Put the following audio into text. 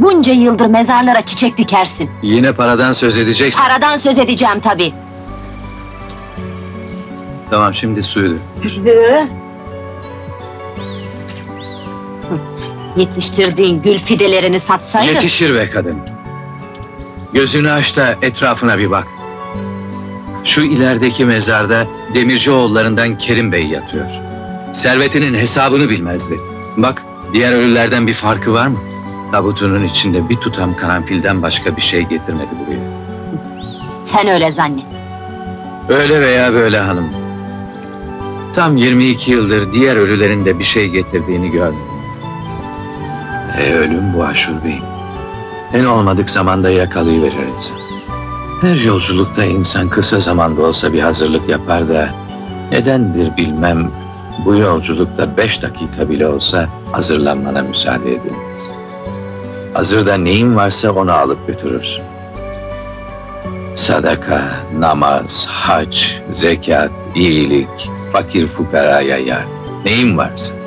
Bunca yıldır mezarlara çiçek dikersin. Yine paradan söz edeceksin. Paradan söz edeceğim tabii. Tamam şimdi suyu dök. Hı, Yetiştirdiğin gül fidelerini satsaydın. Yetişir be kadın. Gözünü aç da etrafına bir bak. Şu ilerideki mezarda Demircioğullarından Kerim Bey yatıyor. Servetinin hesabını bilmezdi. Bak, diğer ölülerden bir farkı var mı? Tabutunun içinde bir tutam karanfilden başka bir şey getirmedi buraya. Sen öyle zannet. Öyle veya böyle hanım. Tam 22 yıldır diğer ölülerin de bir şey getirdiğini görmedim. E ölüm bu Aşur Bey. En olmadık zamanda yakalayıverir insan. Her yolculukta insan kısa zamanda olsa bir hazırlık yapar da... ...nedendir bilmem bu yolculukta beş dakika bile olsa hazırlanmana müsaade edilmez. Hazırda neyin varsa onu alıp götürürsün. Sadaka, namaz, hac, zekat, iyilik, fakir fukaraya yardım. Neyin varsa.